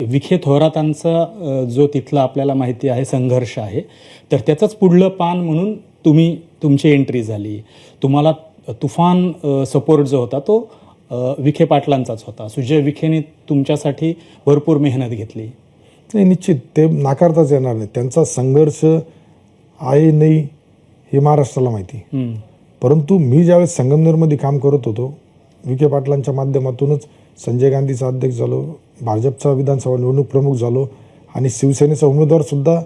विखे थोरातांचा जो तिथला आपल्याला माहिती आहे संघर्ष आहे तर त्याचंच पुढलं पान म्हणून तुम्ही तुमची एंट्री झाली. तुम्हाला तुफान सपोर्ट जो होता तो विखे पाटलांचाच होता. सुजय विखेने तुमच्यासाठी भरपूर मेहनत घेतली. नाही निश्चित. ते नाकारताच येणार नाही त्यांचा संघर्ष आहे नाही हे महाराष्ट्राला माहिती. परंतु मी ज्यावेळेस संगमनेरमध्ये काम करत होतो विखे पाटलांच्या माध्यमातूनच संजय गांधीचा अध्यक्ष झालो भाजपचा विधानसभा निवडणूक प्रमुख झालो आणि शिवसेनेचा उमेदवारसुद्धा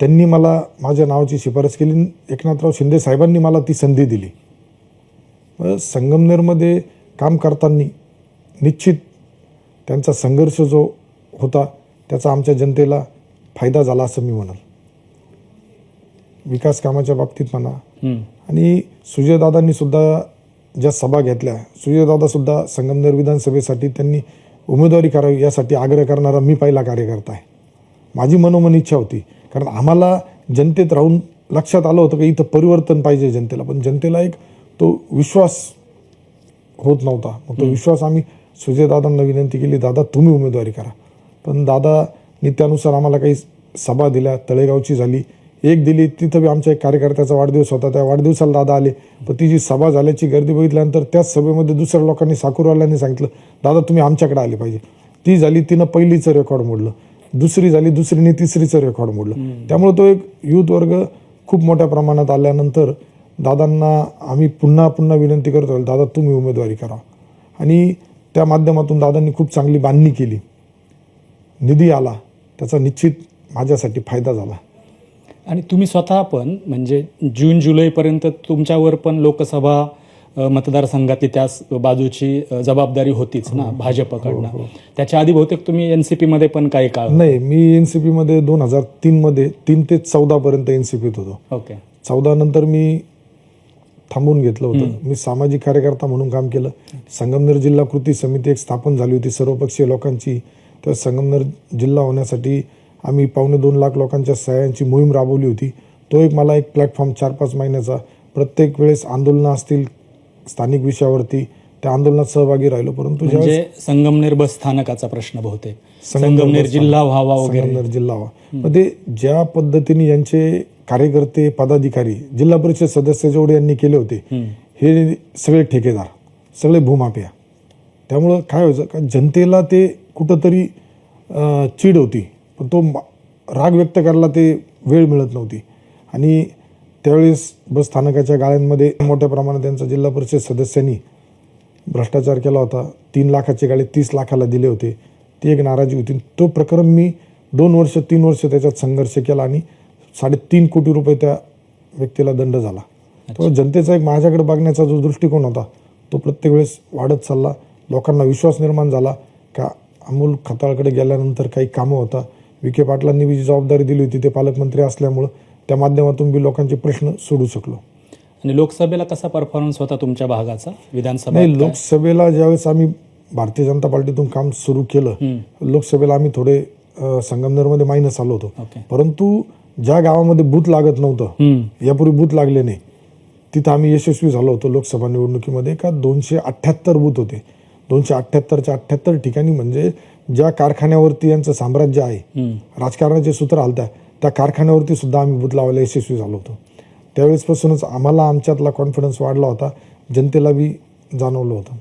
त्यांनी मला माझ्या नावाची शिफारस केली. एकनाथराव शिंदे साहेबांनी मला ती संधी दिली. संगमनेरमध्ये काम करताना निश्चित त्यांचा संघर्ष जो होता त्याचा आमच्या जनतेला फायदा झाला असं मी म्हणाल. विकास कामाच्या बाबतीत म्हणा. आणि सुजयदादांनी सुद्धा ज्या सभा घेतल्या सुजयदादा सुद्धा संगमनेर विधानसभेसाठी त्यांनी उमेदवारी करावी यासाठी आग्रह करणारा मी पहिला कार्यकर्ता आहे. माझी मनोमन इच्छा होती. कारण आम्हाला जनतेत राहून लक्षात आलं होतं की इथं परिवर्तन पाहिजे जनतेला. पण जनतेला एक तो विश्वास होत नव्हता. मग तो विश्वास आम्ही सुजयदादांना विनंती केली दादा तुम्ही उमेदवारी करा. पण दादानी त्यानुसार आम्हाला काही सभा दिल्या तळेगावची झाली. एक दिली तिथं बी आमच्या एक कार्यकर्त्याचा वाढदिवस होता त्या वाढदिवसाला दादा आले. पण ती जी सभा झाल्याची गर्दी बघितल्यानंतर त्याच सभेमध्ये दुसऱ्या लोकांनी साकूरवाल्यांनी सांगितलं दादा तुम्ही आमच्याकडे आले पाहिजे. ती झाली तिनं पहिलीचं रेकॉर्ड मोडलं. दुसरी झाली दुसरीने तिसरीचं रेकॉर्ड मोडलं. त्यामुळे तो एक युथ वर्ग खूप मोठ्या प्रमाणात आल्यानंतर दादांना आम्ही पुन्हा पुन्हा विनंती करतो दादा तुम्ही उमेदवारी करा. आणि त्या माध्यमातून दादांनी खूप चांगली बांधणी केली. निधी आला त्याचा निश्चित माझ्यासाठी फायदा झाला. आणि तुम्ही स्वतः पण म्हणजे जून जुलैपर्यंत तुमच्यावर पण लोकसभा मतदारसंघातली त्या स- बाजूची जबाबदारी होतीच ना भाजपकडनं. त्याच्या आधी बहुतेक तुम्ही एन सी पीमध्ये पण काही काळ नाही मी एन सी पीमध्ये दोन हजार तीनमध्ये तीन ते चौदापर्यंत एन सी पीत होतो. ओके. चौदा नंतर मी थांबून घेतलं होतं. मी सामाजिक कार्यकर्ता म्हणून काम केलं. संगमनेर जिल्हा कृती समिती एक स्थापन झाली होती. सर्वपक्षीय लोकांची. तर संगमनेर जिल्हा होण्यासाठी आम्ही पावणे दोन लाख लोकांच्या सह्यांची मोहीम राबवली होती. तो एक मला एक प्लॅटफॉर्म चार पाच महिन्याचा. प्रत्येक वेळेस आंदोलनं असतील स्थानिक विषयावरती त्या आंदोलनात सहभागी राहिलो. परंतु म्हणजे संगमनेर बस स्थानकाचा प्रश्न बहुतेक. संगमनेर जिल्हा व्हावा वगैरे. संगमनेर जिल्हा व्हा मग ते ज्या पद्धतीने यांचे कार्यकर्ते पदाधिकारी जिल्हा परिषद सदस्य जेवढे यांनी केले होते हे सगळे ठेकेदार सगळे भूमाफिया. त्यामुळं काय व्हायचं का जनतेला ते कुठंतरी चीड होती. पण तो राग व्यक्त करायला ते वेळ मिळत नव्हती. आणि त्यावेळेस बस स्थानकाच्या गाळ्यांमध्ये मोठ्या प्रमाणात त्यांचा जिल्हा परिषद सदस्यांनी भ्रष्टाचार केला होता. तीन लाखाचे गाळे तीस लाखाला दिले होते. ती एक नाराजी होती. तो प्रकरण मी दोन वर्ष तीन वर्ष त्याच्यात संघर्ष केला आणि साडेतीन कोटी रुपये त्या व्यक्तीला दंड झाला. तो जनतेचा एक माझ्याकडे बघण्याचा जो दृष्टिकोन होता तो प्रत्येक वेळेस वाढत चालला. लोकांना विश्वास निर्माण झाला का अमोल खताळकडे गेल्यानंतर काही कामं होता. विखे पाटलांनी बी जी जबाबदारी दिली होती ते पालकमंत्री असल्यामुळं त्या माध्यमातून बी लोकांचे प्रश्न सोडू शकलो. आणि लोकसभेला कसा परफॉर्मन्स होता तुमच्या भागाचा? विधानसभा नाही लोकसभेला ज्यावेळेस आम्ही भारतीय जनता पार्टीतून काम सुरू केलं लोकसभेला आम्ही थोडे संगमनेरमध्ये मायनस आलो होतो. परंतु ज्या गावामध्ये बूथ लागत नव्हतं. यापूर्वी बूथ लागले नाही. तिथं आम्ही यशस्वी झालो होतो लोकसभा निवडणुकीमध्ये. का दोनशे अठ्ठ्याहत्तर बूथ होते. दोनशे अठ्ठ्याहत्तरच्या अठ्ठ्याहत्तर ठिकाणी म्हणजे ज्या कारखान्यावरती यांचं साम्राज्य आहे. राजकारणाचे सूत्र आलत्या त्या कारखान्यावरती सुद्धा आम्ही बूथ लावायला यशस्वी झालो होतो त्यावेळेसपासूनच आम्हाला आमच्यातला कॉन्फिडन्स वाढला होता जनतेला बी जाणवलं होतं